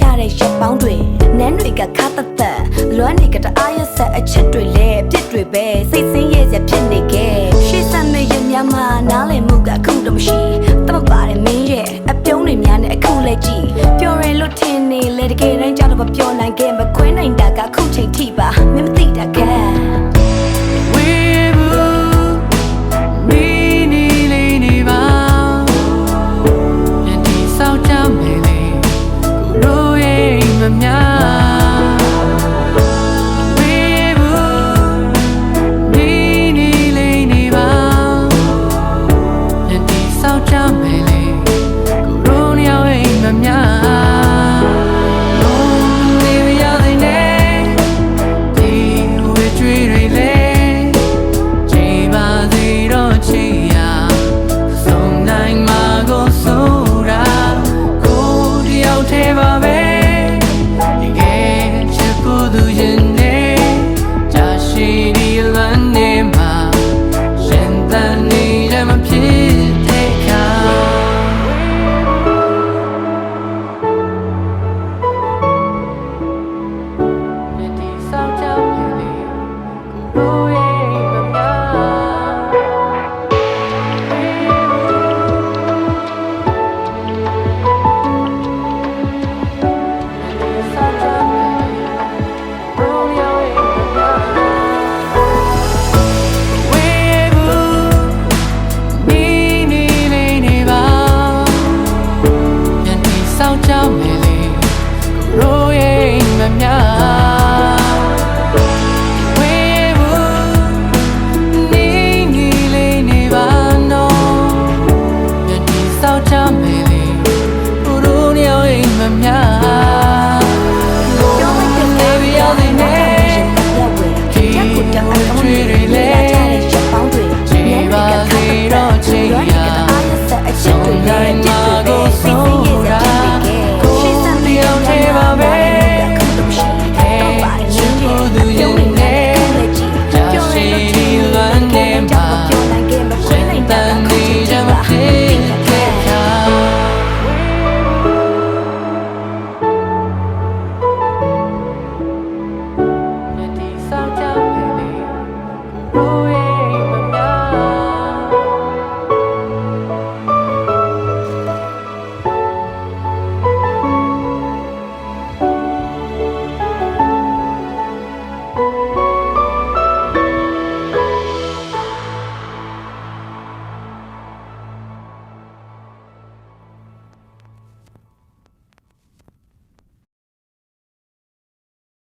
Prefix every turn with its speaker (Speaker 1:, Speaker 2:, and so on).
Speaker 1: ကြတဲ့ရက်ပေါင်းတွေနန်းတွေကခါတသက်လွမ်းတွေကတအားရဆက်အချက်တွေလဲပြစ်တွေပဲစိတ်ဆင်းရဲစရာဖြစ်နေခဲ့ရှေ့ဆက်မဲ့ရမြမနားလည်မှုကအခုတော့မရှိတမပါတယ်မင်းရဲ့အပြုံးတွေများနဲ့အခုလဲကြည့်ပျော်ရယ်လို့ထင်နေလေတကယ်တမ်းကြတော့မပျော်နိုင်ခဲ့မခွဲနိုင်တာကအခုချိန်ထိပါမင်းမသိတာကဲ